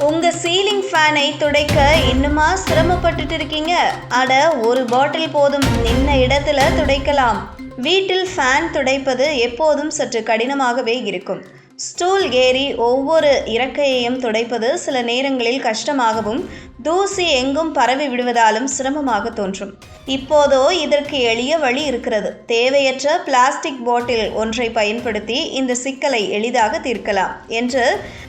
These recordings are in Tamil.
உங்க சீலிங் ஃபேனை துடைக்க இன்னுமா சிரமப்பட்டுட்டு இருக்கீங்க? அட ஒரு பாட்டில் போதும். நின்ன இடத்துல துடைக்கலாம். வீட்டில் ஃபேன் துடைப்பது எப்போதும் சற்று கடினமாகவே இருக்கும். ஸ்டூல் ஏறி ஒவ்வொரு இறக்கையையும் துடைப்பது சில நேரங்களில் கஷ்டமாகவும் தூசி எங்கும் பரவி விடுவதாலும் சிரமமாக தோன்றும். இப்போதோ இதற்கு எளிய வழி இருக்கிறது. தேவையற்ற பிளாஸ்டிக் பாட்டில் ஒன்றை பயன்படுத்தி இந்த சிக்கலை எளிதாக தீர்க்கலாம் என்று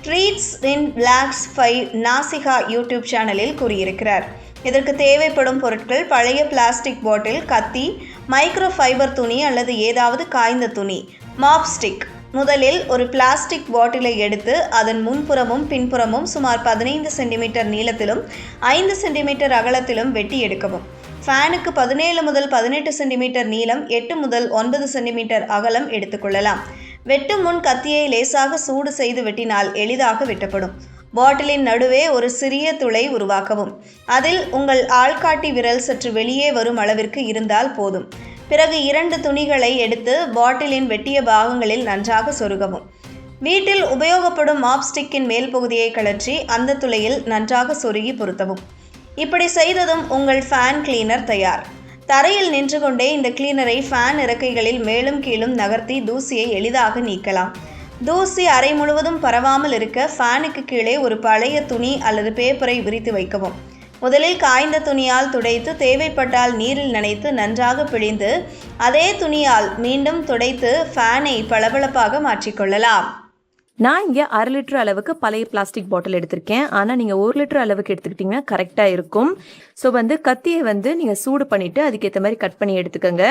ட்ரீட்ஸ் இன் பிளாக்ஸ் ஃபைவ் நாசிகா யூடியூப் சேனலில் கூறியிருக்கிறார். இதற்கு தேவைப்படும் பொருட்கள் பழைய பிளாஸ்டிக் பாட்டில் கத்தி மைக்ரோ ஃபைபர் துணி அல்லது ஏதாவது காய்ந்த துணி மாப்ஸ்டிக் முதலில் ஒரு பிளாஸ்டிக் பாட்டிலை எடுத்து அதன் முன்புறமும் பின்புறமும் சுமார் பதினைந்து சென்டிமீட்டர் நீளத்திலும் ஐந்து சென்டிமீட்டர் அகலத்திலும் வெட்டி எடுக்கவும். ஃபேனுக்கு பதினேழு முதல் பதினெட்டு சென்டிமீட்டர் நீளம் எட்டு முதல் ஒன்பது சென்டிமீட்டர் அகலம் எடுத்துக்கொள்ளலாம் வெட்டும் முன் கத்தியை லேசாக சூடு செய்து வெட்டினால் எளிதாக வெட்டப்படும். பாட்டிலின் நடுவே ஒரு சிறிய துளை உருவாக்கவும். அதில் உங்கள் ஆள்காட்டி விரல் சற்று வெளியே வரும் அளவிற்கு இருந்தால் போதும். பிறகு இரண்டு துணிகளை எடுத்து பாட்டிலின் வெட்டிய பாகங்களில் நன்றாக சொருகவும். வீட்டில் உபயோகப்படும் மாப்ஸ்டிக்கின் மேல் பகுதியை கழற்றி அந்த துளையில் நன்றாக சொருகி பொருத்தவும். இப்படி செய்ததும் உங்கள் ஃபேன் கிளீனர் தயார். தரையில் நின்று கொண்டே இந்த கிளீனரை ஃபேன் இறக்கைகளில் மேலும் கீழும் நகர்த்தி தூசியை எளிதாக நீக்கலாம். தூசி அறை முழுவதும் பரவாமல் இருக்க ஃபேனுக்கு கீழே ஒரு பழைய துணி அல்லது பேப்பரை விரித்து வைக்கவும். முதலில் காய்ந்த துணியால் துடைத்து தேவைப்பட்டால் நீரில் நனைத்து நன்றாக பிழிந்து அதே துணியால் மீண்டும் துடைத்து ஃபேனை பளபளப்பாக மாற்றிக்கொள்ளலாம். நான் இங்கே அரை லிட்டர் அளவுக்கு பழைய பிளாஸ்டிக் பாட்டில் எடுத்திருக்கேன். ஆனால் நீங்கள் ஒரு லிட்டர் அளவுக்கு எடுத்துக்கிட்டிங்கன்னா கரெக்டாக இருக்கும். ஸோ வந்து கத்தியை வந்து நீங்கள் சூடு பண்ணிவிட்டு அதுக்கேற்ற மாதிரி கட் பண்ணி எடுத்துக்கோங்க.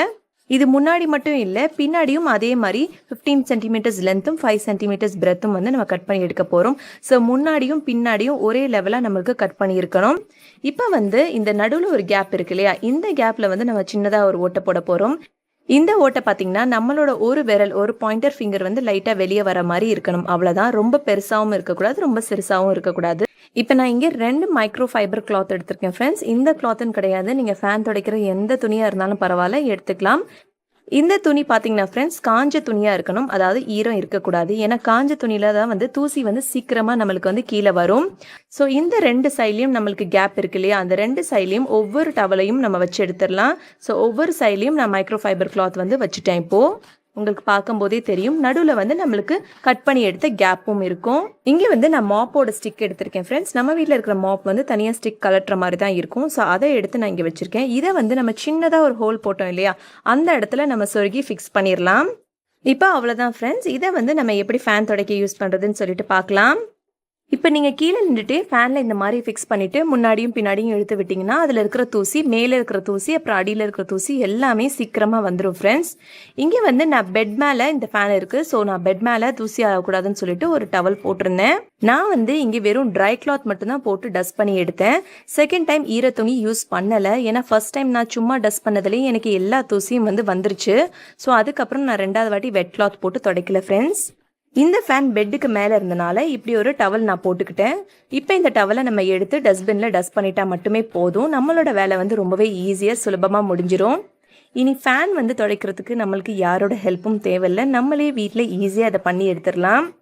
இது முன்னாடி மட்டும் இல்லை பின்னாடியும் அதே மாதிரி ஃபிஃப்டீன் சென்டிமீட்டர்ஸ் லென்த்தும் ஃபைவ் சென்டிமீட்டர்ஸ் பிரெத்தும் வந்து நம்ம கட் பண்ணி எடுக்க போகிறோம் ஸோ முன்னாடியும் பின்னாடியும் ஒரே லெவலாக நம்மளுக்கு கட் பண்ணியிருக்கணும். இப்போ வந்து இந்த நடுவில் ஒரு கேப் இருக்கு இல்லையா? இந்த கேப்பில் வந்து நம்ம சின்னதாக ஒரு ஓட்டை போட போகிறோம் இந்த ஓட்டை பார்த்தீங்கன்னா நம்மளோட ஒரு விரல் ஒரு பாயிண்டர் ஃபிங்கர் வந்து லைட்டாக வெளியே வர மாதிரி இருக்கணும். அவ்வளோதான் ரொம்ப பெருசாகவும் இருக்கக்கூடாது ரொம்ப சிறுசாகவும் இருக்கக்கூடாது. இப்போ நான் இங்கே ரெண்டு மைக்ரோ ஃபைபர் கிளாத் எடுத்திருக்கேன் ஃப்ரெண்ட்ஸ் இந்த கிளாத்துன்னு கிடையாது. நீங்கள் ஃபேன் துடைக்கிற எந்த துணியாக இருந்தாலும் பரவாயில்ல எடுத்துக்கலாம். இந்த துணி பார்த்தீங்கன்னா ஃப்ரெண்ட்ஸ் காஞ்ச துணியாக இருக்கணும். அதாவது ஈரம் இருக்கக்கூடாது. ஏன்னா காஞ்ச துணியில தான் வந்து தூசி வந்து சீக்கிரமாக நம்மளுக்கு வந்து கீழே வரும். ஸோ இந்த ரெண்டு சைட்லையும் நம்மளுக்கு கேப் இருக்கு இல்லையா? அந்த ரெண்டு சைட்லையும் ஒவ்வொரு டவலையும் நம்ம வச்சு எடுத்துடலாம். ஸோ ஒவ்வொரு சைட்லையும் நான் மைக்ரோ ஃபைபர் கிளாத் வந்து வச்சுட்டேன் இப்போது உங்களுக்கு பார்க்கும்போதே தெரியும். நடுவில் வந்து நம்மளுக்கு கட் பண்ணி எடுத்த கேப்பும் இருக்கும். இங்கே வந்து நான் மாப்போட ஸ்டிக் எடுத்திருக்கேன் ஃப்ரெண்ட்ஸ் நம்ம வீட்டில் இருக்கிற மாப் வந்து தனியாக ஸ்டிக் கலட்டுற மாதிரி தான் இருக்கும். ஸோ அதை எடுத்து நான் இங்கே வச்சுருக்கேன். இதை வந்து நம்ம சின்னதாக ஒரு ஹோல் போட்டோம் இல்லையா? அந்த இடத்துல நம்ம சொருகி ஃபிக்ஸ் பண்ணிடலாம். இப்போ அவ்வளோதான் ஃப்ரெண்ட்ஸ் இதை வந்து நம்ம எப்படி ஃபேன் துடைக்க யூஸ் பண்ணுறதுன்னு சொல்லிட்டு பார்க்கலாம். இப்போ நீங்கள் கீழே நின்றுட்டு ஃபேனில் இந்த மாதிரி ஃபிக்ஸ் பண்ணிவிட்டு முன்னாடியும் பின்னாடியும் எடுத்து விட்டிங்கன்னா அதில் இருக்கிற தூசி மேலே இருக்கிற தூசி அப்புறம் அடியில் இருக்கிற தூசி எல்லாமே சீக்கிரமாக வந்துடும் ஃப்ரெண்ட்ஸ் இங்கே வந்து நான் பெட் மேலே இந்த ஃபேன் இருக்குது ஸோ நான் பெட் மேலே தூசி ஆகக்கூடாதுன்னு சொல்லிட்டு ஒரு டவல் போட்டிருந்தேன். நான் வந்து இங்கே வெறும் ட்ரை கிளாத் மட்டும்தான் போட்டு டஸ்ட் பண்ணி எடுத்தேன். செகண்ட் டைம் ஈர துணி யூஸ் பண்ணலை. ஏன்னா ஃபர்ஸ்ட் டைம் நான் சும்மா டஸ்ட் பண்ணதுலேயும் எனக்கு எல்லா தூசியும் வந்து வந்துருச்சு. ஸோ அதுக்கப்புறம் நான் ரெண்டாவது வாட்டி வெட் கிளாத் போட்டு துடைக்கல ஃப்ரெண்ட்ஸ் இந்த ஃபேன் பெட்டுக்கு மேலே இருந்தனால இப்படி ஒரு டவல் நான் போட்டுக்கிட்டேன். இப்போ இந்த டவலை நம்ம எடுத்து டஸ்ட்பினில் டஸ்ட் பண்ணிட்டா மட்டுமே போதும். நம்மளோட வேலை வந்து ரொம்பவே ஈஸியாக சுலபமாக முடிஞ்சிடும் இனி ஃபேன் வந்து துடைக்கிறதுக்கு நம்மளுக்கு யாரோட ஹெல்ப்பும் தேவையில்லை. நம்மளே வீட்டில் ஈஸியாக அதை பண்ணி எடுத்துடலாம்.